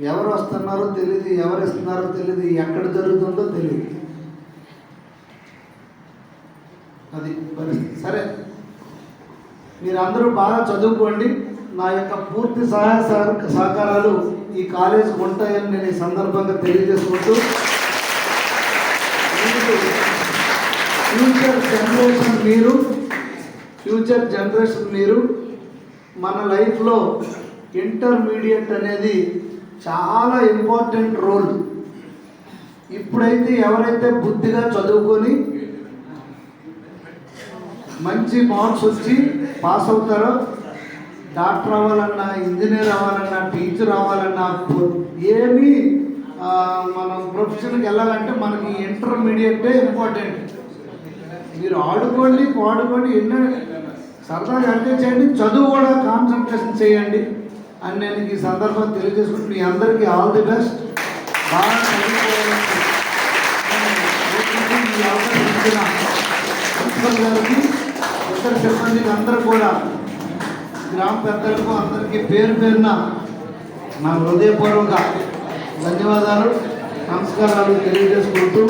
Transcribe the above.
ఎవరు వస్తున్నారో తెలియదు ఎవరు ఇస్తున్నారో తెలియదు ఎక్కడ జరుగుతుందో తెలియదు అది పరిస్థితి. సరే. మీరందరూ బాగా చదువుకోండి. నా యొక్క పూర్తి సహాయ సహకారాలు ఈ కాలేజీకి ఉంటాయని నేను ఈ సందర్భంగా తెలియజేసుకుంటూ ఫ్యూచర్ జనరేషన్ మీరు ఫ్యూచర్ జనరేషన్ మీరు మన లైఫ్లో ఇంటర్మీడియట్ అనేది చాలా ఇంపార్టెంట్ రోల్ ఇప్పుడైతే ఎవరైతే బుద్ధిగా చదువుకొని మంచి మార్క్స్ వచ్చి పాస్ అవుతారో డాక్టర్ అవ్వాలన్నా ఇంజనీర్ అవ్వాలన్నా టీచర్ అవ్వాలన్నా ఏమీ మనం ప్రొఫెషన్కి వెళ్ళాలంటే మనకి ఇంటర్మీడియటే ఇంపార్టెంట్ మీరు ఆడుకోండి పాడుకోండి ఎన్నో సరదాగా ఎంజాయ్ చేయండి చదువు కూడా కాన్సన్ట్రేషన్ చేయండి. అని నేను ఈ సందర్భం తెలియజేసుకుంటూ మీ అందరికీ ఆల్ ది బెస్ట్ బాగా గారికి ఇతర సిబ్బందికి అందరూ కూడా గ్రామ పెద్దలకు అందరికీ పేరు పేరున నా హృదయపూర్వక ధన్యవాదాలు నమస్కారాలు తెలియజేసుకుంటూ